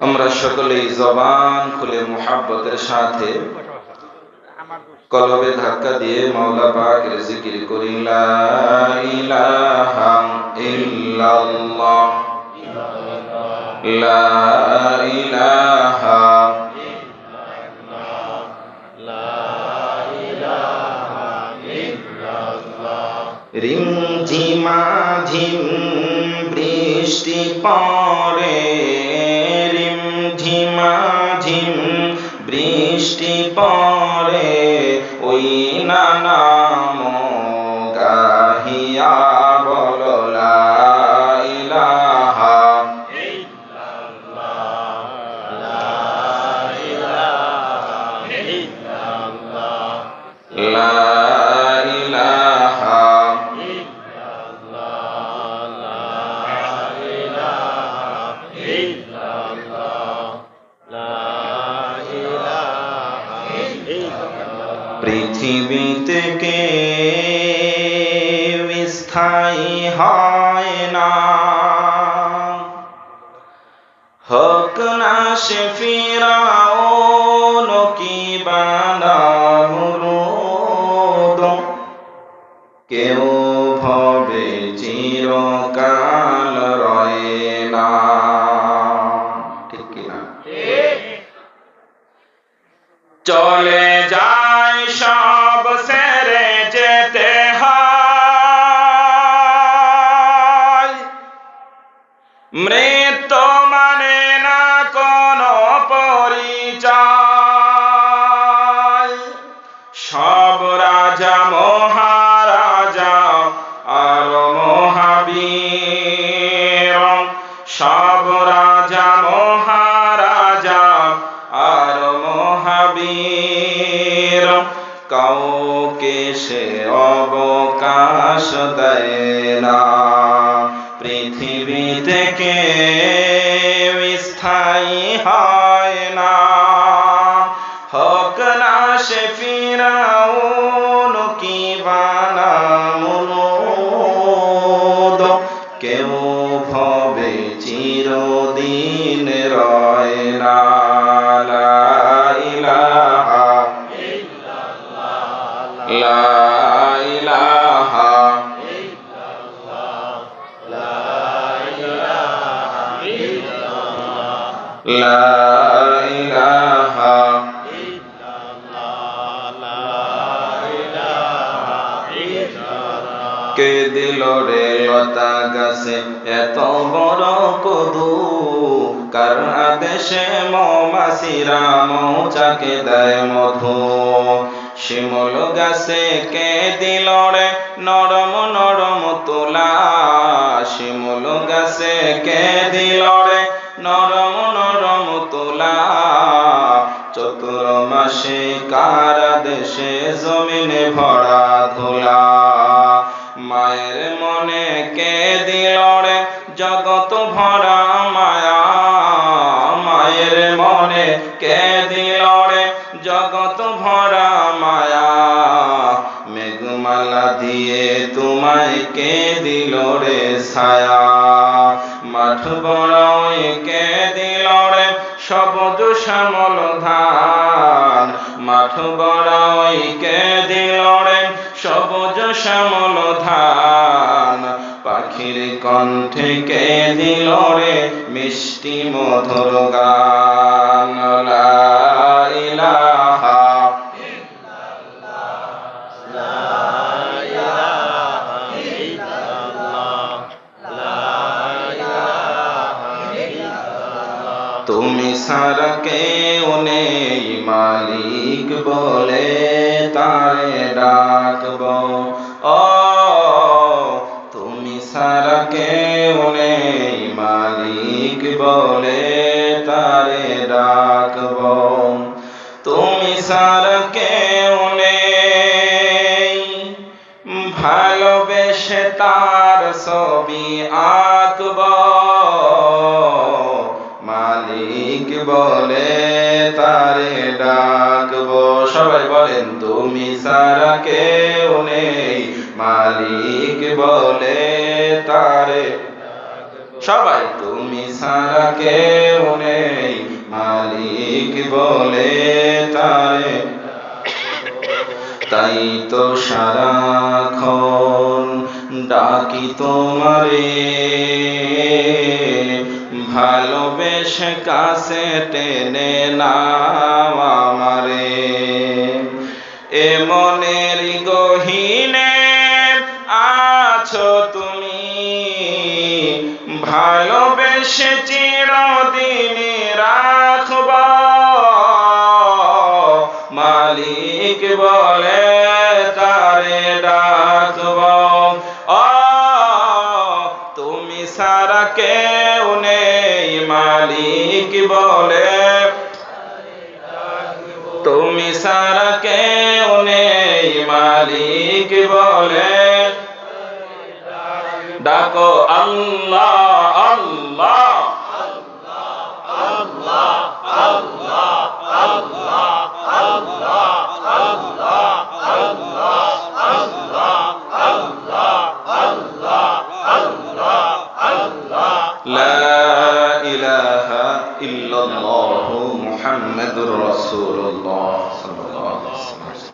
আমরা সকলেই জবান খুলে মোহাব্বতের সাথে কলবে ধাক্কা দিয়ে মাওলা পাকের জিকির করি, লা রিম ঝিমা ঝিম বৃষ্টি পড়ে। রিম ঝিমা ঝিম বৃষ্টি পরে ওই নানাম পৃথিবীতে কে স্থায়ী হয় না। হক না সে ফিরাও কি বানামুরুদ কেউ ভবে চিরকাল সব রাজা মহারাজা আর মহাবীর। কাউকে সে অবকাশ দেয় না। পৃথিবী থেকে স্থায়ী হয় না। হক না সে ফিরাউন কে দিল রে লতা গাছে? এত বড় কদু। কার আদেশে মৌমাসিরা মৌচাকে দেয় মধু? শিমল গাছে কে দিল রে নরম নরম তোলা। শিমল গাছে কে দিল রে নরম নরম তোলা। চতুর মাসে কার দেশে জমিনে ভরা ধুলা। মায়ের মনে কে দিল রে জগৎ ভরা মায়া। মায়ের মনে কে দিল রে জগৎ ভরা মায়া। মেঘমালা দিয়ে তোমায় কে দিল রে ছায়া। মাঠ বড়ই কে দিল রে সবজ শ্যামল ধান। মাঠ বড়ই কে দিল রে সবুজ শ্যামল ধান। পাখির কণ্ঠে কে দিল রে মিষ্টি মধুর গান। তুমি সারা কেউ নেই মালিক বলে তারে ডাকব। ও, তুমি সারা কেউ মালিক বলে তারে ডাকব। তুমি সারা নেই ভালোবেসে তার ছবি আঁকব। মালিক বলে, তারে ডাকব। সবাই বলেন, তুমি সারা কেউ নেই। মালিক বলে, তারে সবাই, তুমি সারা কেউ নেই। মালিক বলে, তারে তাই তো সারাক্ষণ ডাকি তোমারে। ভালোবেসে কাছে টেনে নাও আমারে। এ মনের গহিনে আছো তুমি। ভালোবেসে চিরদিন রাখব। মালিক বলে মালিক বলে তুমি সারা কে নেই মালিক বলে। ডাকো আল্লাহ। paso